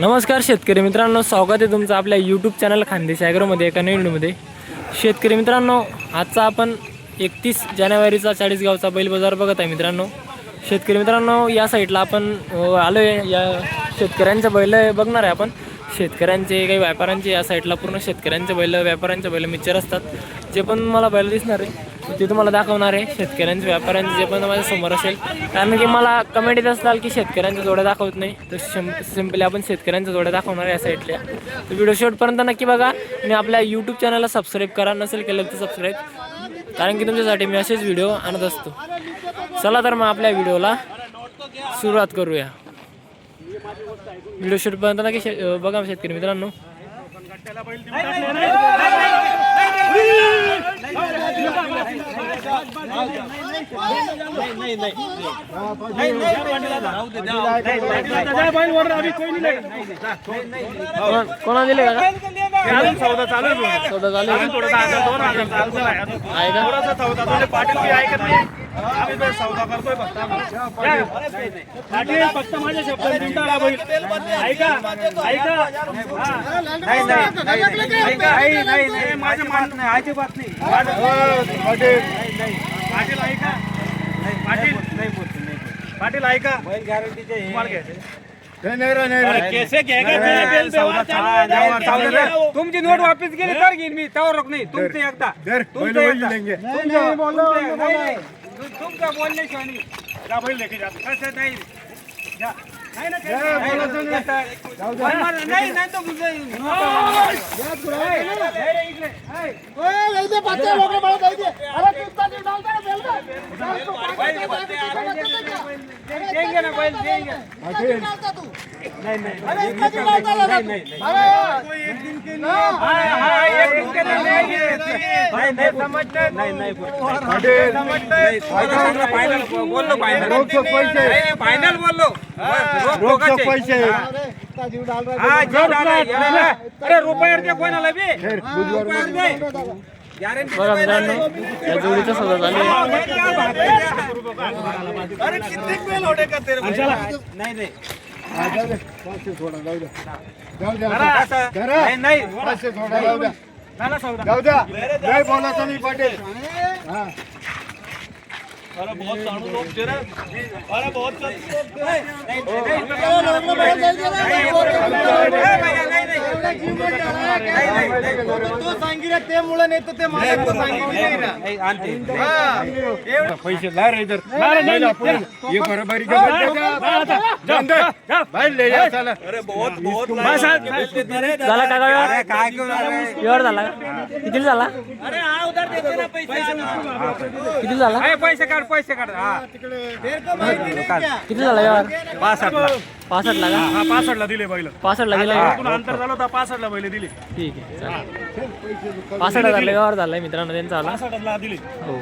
नमस्कार शेतकरी मित्रांनो स्वागत आहे तुमचं आपल्या यूट्यूब चॅनल खानदेश ॲग्रोमध्ये एका नवीन शेतकरी मित्रांनो आजचा आपण एकतीस जानेवारीचा चाळीसगावचा बैल बाजार बघत आहे मित्रांनो. शेतकरी मित्रांनो या साईडला आपण आलो आहे या शेतकऱ्यांचे बैल बघणार आहे आपण. शेतकऱ्यांचे काही व्यापाऱ्यांचे या साईडला पूर्ण शेतकऱ्यांचे बैल व्यापाऱ्यांचे बैल मिक्सर असतात. जे पण मला बैल दिसणार आहे ते तुम्हाला दाखवणार आहे शेतकऱ्यांचे व्यापाऱ्यांचे जे पण माझ्यासमोर असेल कारण की मला कमेंट येत असताल की शेतकऱ्यांच्या जोड्या दाखवत नाही तर शं सिम्पली आपण शेतकऱ्यांच्या जोड्या दाखवणार आहे या साईडल्या तर व्हिडिओ शेवटपर्यंत नक्की बघा आणि आपल्या यूट्यूब चॅनलला सबस्क्राईब करा नसेल केलं तर सबस्क्राईब कारण की तुमच्यासाठी मी असेच व्हिडिओ आणत असतो चला तर मग आपल्या व्हिडिओला सुरुवात करूया व्हिडिओ शेवटपर्यंत नक्की शे बघा शेतकरी मित्रांनो कोणा- दिले का सौदा चालू आहे. चालू आहे? थोडासा दोन हजार चालू आहे. पाटील ऐकत नाही. आम्ही बी सौदा करतोय फक्त आम्ही. पाटील फक्त माझ्या शब्दात तुमचा हा बैल. ऐका ऐका हा. नाही नाही नाही नाही नाही नाही माझ्या मान नाही अजिबात नाही पाटील पाटील ऐका पाटील नाही बोलतो नाही पाटील ऐका बैल गॅरंटीचे तुम्हाला घ्यायचे कैसे घ्यायगा ते बेल व्यवहार चालू आहे. चालू आहे. तुमची नोट वापस गेली तर घेईन मी त्यावर रोख नाही तुमचं एकदा तुमचं एकदा. तुमचं- तुमचं- नाही, नाही. तु- तुमचं बोलण्याशिवाय नाही. जा बैल लेके जा. कसं नाही. जा. नाही ना, नाही, नाही, पण मला- नाही, नाही तर तुझं- नाही, नाही, नाही, इकडे. नाही. देंगे ना बैल देंगे नाही नाही नाही नाही हा, हा, एक दिन के लिए नहीं है. नाही नाही समजलं नाही नाही समजलं फायनल बोललो फायनल फायनल बोललो रोख पैसे हा जीव डाला याला. अरे रुपयावर कोणाला बी रुपयावर दे. गॅरंटी बघा मित्रांनो या जोडीचा सौदा चालू आहे अरे किती बेल होते का तेरे नाही नाही नाही नाही. झाला सौदा अरे बहुत साणू लोग जरा अरे बहुत तो सांगितलं ते मुळे नाही तर ते मला तो पैसे ला रे इधर ये बरोबरी अरे बहुत बहुत झाला का काय किती झाला अरे हा उधार देते ना पैसे किती झाला अरे पैसे काढ पैसे काढ हा. किती झाला व्यवहार पासष्टला. पासष्टला का? हा पासष्टला दिले बैल. पासष्टला गेला अंतर झालं होता पासष्टला बैल दिले. ठीक आहे चालेल. पासष्ट हजार व्यवहार झालाय मित्रांनो त्यांचा आला. पासष्टला दिले. हो.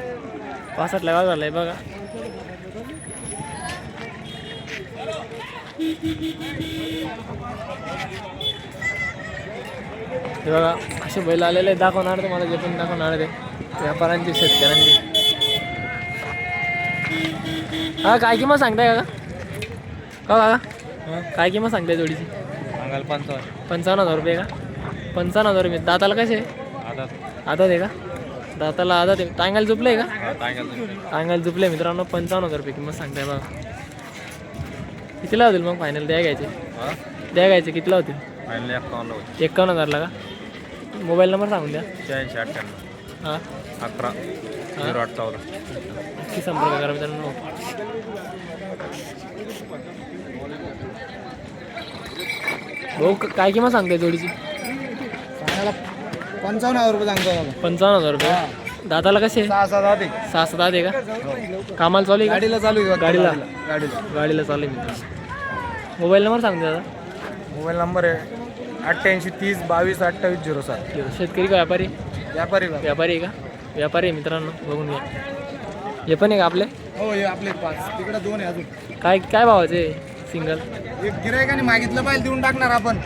पासष्टला व्यवहार झालाय बघा. हे बघा असे बैल आलेले आहेत. दाखवणार तुम्हाला जे पण दाखवणार ते. व्यापाऱ्यांचे शेतकऱ्यांचे. हा काय किंमत सांगताय का का काका? काय किंमत सांगताय जोडीची? सांगाल पंचावन्न. पंचावन्न हजार रुपये का? पंचावन्न हजार रुपये. दाताला कसे आता आदत. आहे का? दाताला आदत आहे. टांगायला झुपले का? टांगायला झुपले मित्रांनो. पंचावन्न हजार रुपये किंमत सांगताय बघा. कितीला होतील मग फायनल द्या घ्यायचे. द्या घ्यायचे. कितीला होतील? फायनल होते एकावन्न हजारला का? मोबाईल नंबर सांगून द्या. शहाऐंशी अठ्ठ्याण्णव. हां? अकरा. झिरो चौदा नक्की संपर्क करा मित्रांनो. भाऊ क- काय किंमत सांगते जोडीची? पंचावन्न हजार रुपये सांगतो पंचावन्न हजार रुपये? दाताला कसे? सहा सात सहा सात आहे का? कामाला चालू आहे गाडीला चालू आहे. गाडीला? गाडीला. गाडीला चालू आहे मित्रांनो. मोबाईल नंबर सांगते दादा. मोबाईल नंबर आहे अठ्ठ्याऐंशी तीस बावीस अठ्ठावीस झिरो सात. शेतकरी का व्यापारी? व्यापारी. व्यापारी आहे का? व्यापारी आहे मित्रांनो बघून घ्या. हे पण आहे का आपले? हो हे आपले पाच. तिकडे दोन आहे अजून. काय काय भावाचे सिंगल एक गिरायकाने मागितलं पाहिजे देऊन टाकणार आपण.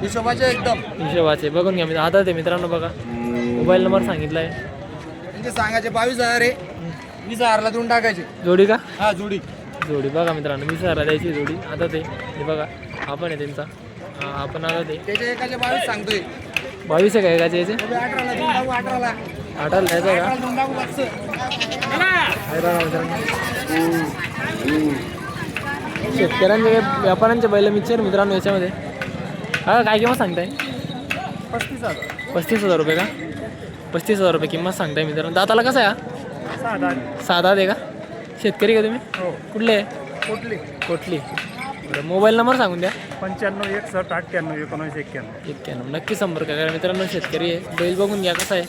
हिशोबाचे एकदम. हिशोबाचे. बघून घ्या हातात आहे मित्रांनो बघा. मोबाईल नंबर सांगितला आहे म्हणजे सांगायचे बावीस हजार आहे. वीस हजारला देऊन टाकायचे. जोडी का? हा जोडी. जोडी बघा मित्रांनो वीस हजारला द्यायची जोडी. आता ते हे बघा. आपण आहे त्यांचा. हा आपण आता ते. त्याच्या एकाचे बावीस सांगतोय. बावीस आहे का एकाचे याचे? अठराला टाकू अठराला. अठाला द्यायचं शेतकऱ्यांचे व्यापाऱ्यांचे बैल मिक्सर मित्रांनो याच्यामध्ये. हा काय किंमत सांगताय? पस्तीस हजार. पस्तीस हजार रुपये का? पस्तीस हजार रुपये किंमत सांगताय मित्रांनो. दाताला कसं आहे हा? दात आहे. का? शेतकरी का तुम्ही? हो. कुठले? आहे कुठली कोटली. बरं मोबाईल नंबर सांगून द्या. पंच्याण्णव एकसष्ट अठ्ठ्याण्णव एकोणऐंशी एक्क्याण्णव. एक्क्याण्णव. नक्की संपर्क करा मित्रांनो शेतकरी आहे. बैल बघून घ्या कसा आहे.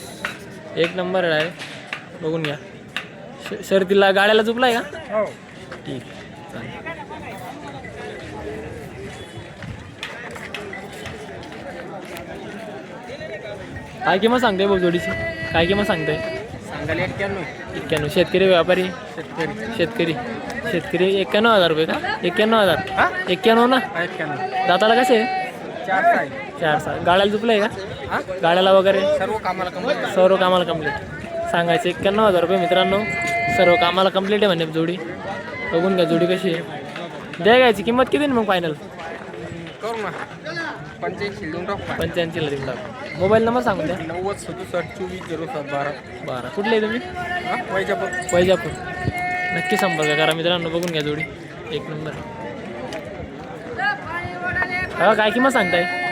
एक नंबर आहे. बघून घ्या. श शर्तीला गाड्याला आहे का? हो. ठीक. चालेल काय किंमत सांगते भाऊ जोडीची? काय किंमत सांगते सांगायला एक्क्याण्णव. एक्क्याण्णव. शेतकरी व्यापारी? शेतकरी. शेतकरी. शेतकरी एक्क्याण्णव हजार रुपये का? एक्क्याण्णव हजार. एक्क्याण्णव ना? एक्क्याण्णव. दाताला कसे? चार आहे चार सहा गाड्याला आहे गाड्याला वगैरे? सर्व कामाला कंपनी सर्व कामाला कंप्लीट सांगायचे एक्क्याण्णव हजार रुपये मित्रांनो. सर्व कामाला कंप्लीट आहे म्हणे जोडी. बघून घ्या जोडी कशी आहे. द्या घ्यायची. किंमत किती मग फायनल करू ना. पंच्याऐंशी टाकू पंच्याऐंशीला टाकू. मोबाईल नंबर सांगून द्या. नव्वद सदुसष्ट चोवीस झिरो सात बारा. बरं. कुठले आहे तुम्ही? हा? वैजापूर. वैजापूर. नक्की संपर्क करा मित्रांनो. बघून घ्या जोडी. एक नंबर. हा काय किंमत सांगताय?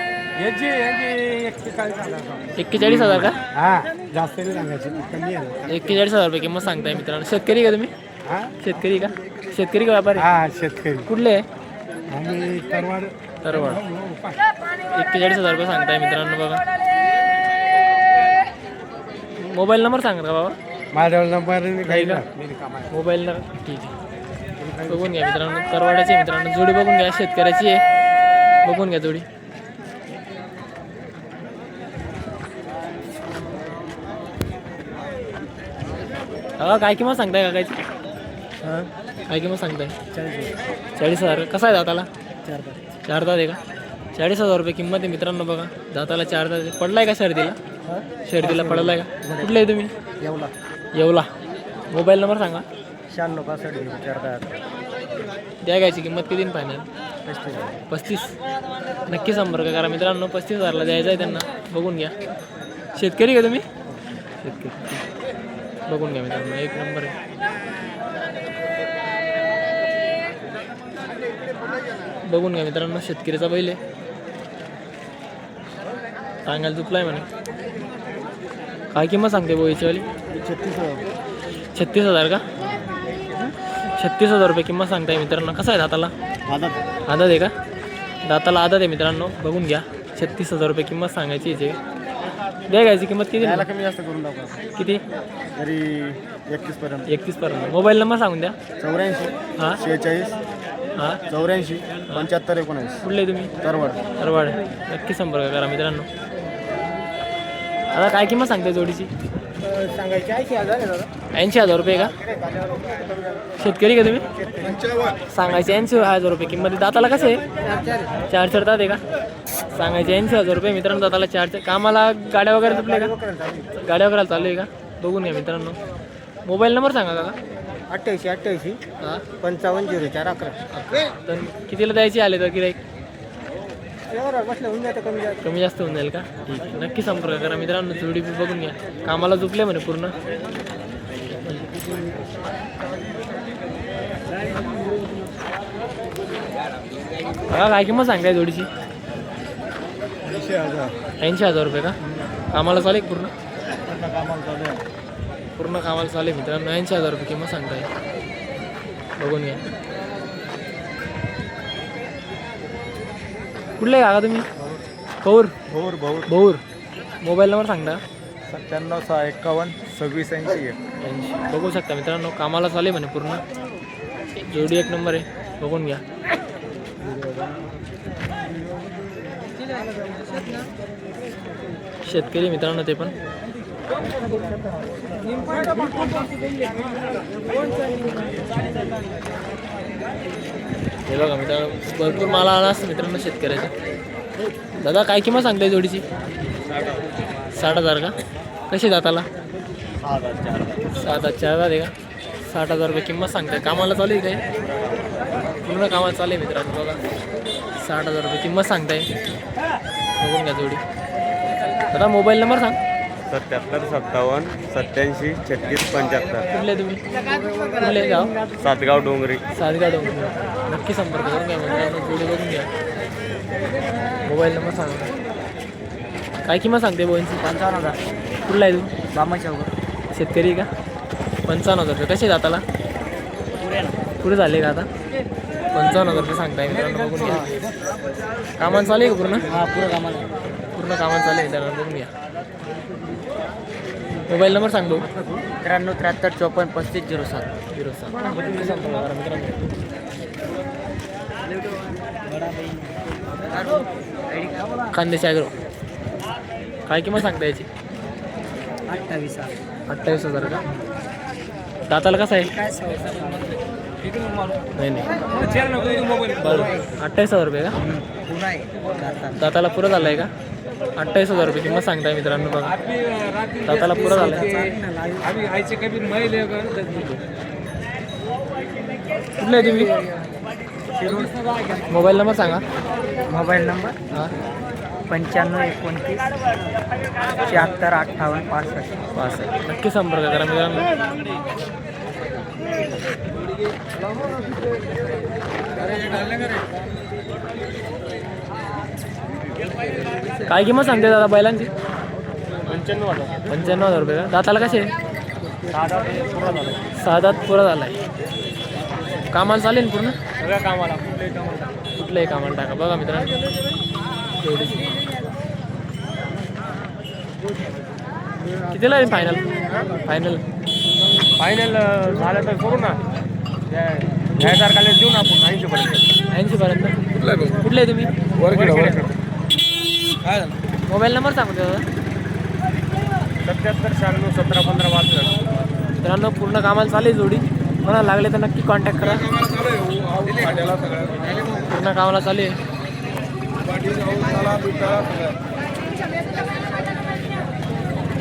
याची याची एक्केचाळीस हजार एक्केचाळीस हजार का? हा जास्त नाही सांगायची कमी आहे एक्केचाळीस हजार रुपये किंमत सांगताय मित्रांनो. शेतकरी का तुम्ही? हा? शेतकरी का? शेतकरी का व्यापारी? हा शेतकरी. कुठले? आहे करवाड तरवाड. एक्केचाळीस हजार रुपये सांगताय मित्रांनो बघा. मोबाईल नंबर सांगा का बाबा? माझ्या नंबर नाही का? Mobile number. ठीक आहे. बघून घ्या मित्रांनो. तरवाड्याची आहे मित्रांनो. जोडी बघून घ्या. शेतकऱ्याची आहे. बघून घ्या जोडी. हा काय किंमत सांगताय काकाची काय किंमत सांगताय? चाळीस हजार. कसा आहे दाताला? चार दात. आहे का? चाळीस हजार रुपये किंमत आहे मित्रांनो बघा. दाताला चार दात आहे. पडलाय का शर्दीला? शर्दीला पडलाय का? कुठले आहे तुम्ही? येवला. येवला. मोबाईल नंबर सांगा. शहाण्णव पासष्ट चार दहा द्या घ्यायची किंमत किती फायनल पस्तीस नक्की संपर्क करा मित्रांनो पस्तीस हजारला द्यायचं आहे त्यांना. बघून घ्या. शेतकरी का तुम्ही? शेतकरी. बघून घ्या मित्रांनो एक नंबर आहे. बघून घ्या मित्रांनो शेतकरीचा बैल आहे सांगायला चुकलाय म्हणे. काय किंमत सांगते बोईचीवाली छत्तीस छत्तीस हजार का? छत्तीस हजार रुपये किंमत सांगताय मित्रांनो. कसं आहे दाताला? हजार आदत आहे का? दाताला आदत आहे मित्रांनो. बघून घ्या. छत्तीस हजार रुपये किंमत सांगायची याची. द्या घ्यायची किंमत किती? याला कमी जास्त करून टाकू किती? तरी एकतीस पर्यंत. एकतीस पर्यंत. मोबाईल नंबर सांगून द्या. चौऱ्याऐंशी हां? शेहेचाळीस हां? चौऱ्याऐंशी पंच्याहत्तर एकोणऐंशी. कुठले तुम्ही? तरवड. तरवाड. नक्की संपर्क करा मित्रांनो. आता काय किंमत सांगते जोडीची? सांगायचे ऐंशी हजार आहे दादा? ऐंशी हजार रुपये का? शेतकरी का तुम्ही? सांगायचे ऐंशी हजार रुपये किंमत. दाताला कसे आहे? चार चार दात आहे का? सांगायचे ऐंशी हजार रुपये. मित्रांनो दाताला चार चार. कामाला गाड्या वगैरे तुपले का? गाड्या वगैरे चालू आहे का? बघून घ्या मित्रांनो. मोबाईल नंबर सांगा का अठ्ठ्याऐंशी अठ्ठ्याऐंशी हां. पंचावन्न झिरो चार अकरा. तर कितीला द्यायचे आले तर गिराईक एवढं बसलं होऊन जातं कमी जास्त. होऊन जाईल का? ठीक आहे. नक्की संपर्क करा मित्रांनो जोडी बी बघून घ्या. कामाला झुपले म्हणे पूर्ण. हा काय किंमत सांगाय जोडीची? ऐंशी हजार. ऐंशी हजार रुपये का? कामाला चालेल पूर्ण? पूर्ण कामाला चालेल मित्रांनो. ऐंशी हजार रुपये किंमत सांगताय. बघून घ्या. कुठले काका तुम्ही? कौर भोर भोर भाऊर. मोबाईल नंबर सांगता. सत्त्याण्णव सहा एक्कावन्न सव्वीस ऐंशी एक. ऐंशी. बघू शकता मित्रांनो कामाला चालू आहे म्हणे पूर्ण. जोडी एक नंबर आहे. बघून घ्या. शेतकरी मित्रांनो ते पण. हे बघा मित्रांनो भरपूर माला आला असतं मित्रांनो शेतकऱ्याचा. दादा काय किंमत सांगताय जोडीची? साठ हजार का? कशी दाताला? सात हजार चार हजार. आहे का साठ हजार रुपये किंमत सांगताय. कामाला चालू आहे काय? पूर्ण कामाला चालू आहे मित्रांनो बघा. साठ हजार रुपये किंमत सांगताय. बघून घ्या जोडी. दादा मोबाईल नंबर सांग. सत्याहत्तर सत्तावन्न सत्याऐंशी छत्तीस पंच्याहत्तर. कुठले तुम्ही? कुठले गाव? सातगाव डोंगरी. सातगाव डोंगर. नक्की संपर्क करून घ्या मित्रांनो जोडी बघून घ्या. मोबाईल नंबर सांगा. काय किंमत सांगते बोईंची पंचावन्न हजार. कुठला आहे तू? बामा चौक शेतकरी का? पंचावन्न हजार रुपये. कसे जाताला? पुढे झाले का आता? पंचावन्न हजार रुपये सांगताय मित्रांनो बघून घ्या. कामान चालू आहे का पूर्ण? हा पुरं कामाला. पूर्ण कामान चालू आहे मित्रांनो बघून घ्या. मोबाईल नंबर सांगतो त्र्याण्णव त्र्याहत्तर चोपन्न पस्तीस झिरो सात. झिरो सात. खानदेशी ॲग्रो काय किंमत सांगता याची? अठ्ठावीस अठ्ठावीस हजार का? दाताला कसं आहे? नाही नाही. अठ्ठावीस हजार रुपये का? दाताला. पुरं झालं आहे का? अठ्ठावीस हजार रुपये किंमत सांगताय मित्रांनो बघा. दाताला पुरं झालं कुठले आहे तुम्ही? मोबाईल नंबर सांगा. Mobile number? हां. पंच्याण्णव एकोणतीस शहात्तर अठ्ठावन्न पासष्ट. आहे नक्की संपर्क करा मित्रांनो. काय किंमत सांगते दादा बैलांची? पंच्याण्णव हजार पंच्याण्णव हजार रुपये का? दाताला कसे? सहा दात पुरा झाला. आहे कामाला चालेल पूर्ण? सगळ्या कामाला कुठल्याही कामाला कुठलंही कामाला टाका. बघा मित्रांनो. एवढीच कितीला आहे फायनल फायनल फायनल झालं तर करू ना. ह्या तारखाला देऊ ना आपण ऐंशी पर्यंत ऐंशी पर्यंत कुठले आहे तुम्ही? मोबाईल नंबर सांगू सत्याहत्तर शहाण्णव सतरा पंधरा बासष्ट. मित्रांनो पूर्ण कामाला चालेल जोडी. कोणाला लागले तर नक्की कॉन्टॅक्ट करा. पूर्ण कामाला चालेल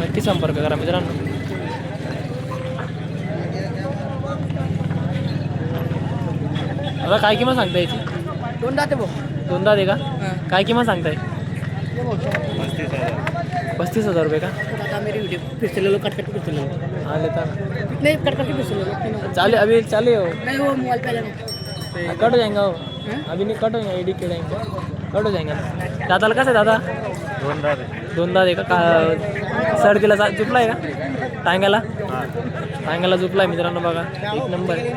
नक्की संपर्क करा मित्रांनो. आता काय किंमत सांगता याची? दोन दाते भाऊ. दोनदा दे का? काय किंमत सांगताय? पस्तीस हजार. रुपये का? आता मेरी वीडियो फिर से ले लो कट कट के फिर से ले लो हाँ लेता नहीं कट कट के फिर से ले लो चाले अभी चाले हो. नहीं वो मोबाइल पे लेना हाँ, कट हो. जाएगा वो अभी नहीं कट हो जाएगा एडिट के जाएंगे कट हो जाएंगे ना दादाला कसं आहे दादा? दोनदा दे. का? का सडकीला जा झुपलाय का? टांग्याला? टांग्याला झुपलाय मित्रांनो बघा. एक नंबर. आहे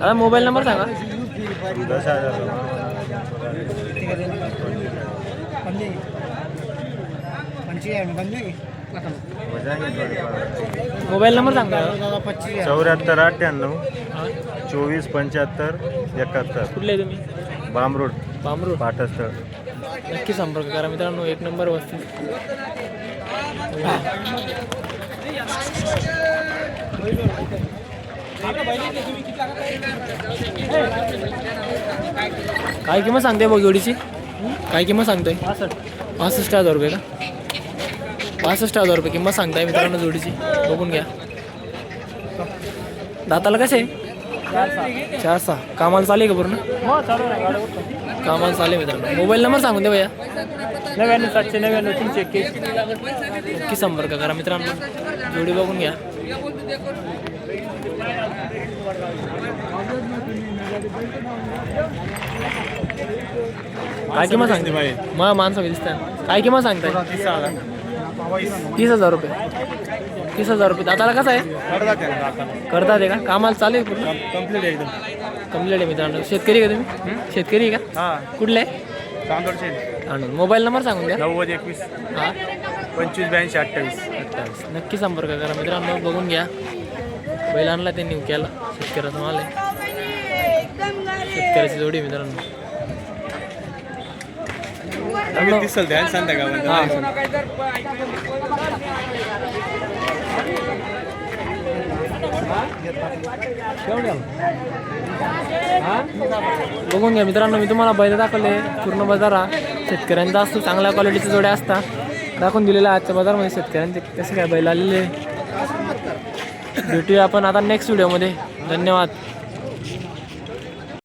दादा मोबाईल नंबर सांगा. दस हजार मोबाईल नंबर सांगा. चौऱ्याहत्तर अठ्ठ्याण्णव चोवीस पंच्याहत्तर एकाहत्तर. कुठले तुम्ही? बामरोड. बामरू पाठस्थळ नक्की संपर्क करा मित्रांनो एक नंबर वस्ती. काय किंमत सांगते बघ जोडीची काय किंमत सांगतोय? पासष्ट. हजार रुपये का? पासष्ट हजार रुपये किंमत सांगताय मित्रांनो जोडीची. बघून घ्या. दाताला कसे? चार सहा. कामाला चालेल का पूर्ण? हो कामाला चालेल मित्रांनो. मोबाईल नंबर सांगून दे भैया. नव्याण्णव सातशे नव्याण्णव तीनशे एक्केचाळीस नक्की संपर्क करा मित्रांनो. जोडी बघून घ्या. काय किंमत सांगते? मग माणसं दिसतात काय किंमत सांगताय? तीस हजार. रुपये. तीस हजार रुपये. दाताला कसं आहे? करतात आहे का? कामाला चालेल पूर्ण? कंप्लीट एकदम. कंप्लीट आहे मित्रांनो. शेतकरी का तुम्ही? शेतकरी आहे का? हा. कुठले? आहे तांदूळचे आणून मोबाईल नंबर सांगून द्या. नव्वद एकवीस. हां. पंचवीस ब्याऐंशी अठ्ठावीस. अठ्ठावीस. नक्की संपर्क करा मित्रांनो. बघून घ्या. बैल आणला त्यांनी केला. शेतकऱ्याचा माल आहे. शेतकऱ्याची जोडी आहे मित्रांनो. दिसल हा. बघून घ्या मित्रांनो मी तुम्हाला बैल दाखवले पूर्ण बाजारा. शेतकऱ्यांचा असतो चांगल्या क्वालिटीचे जोड्या असतात. दाखवून दिलेल्या आजच्या बाजारमध्ये शेतकऱ्यांचे कसे काय बैल आलेले. भेटूया आपण आता नेक्स्ट व्हिडिओमध्ये धन्यवाद.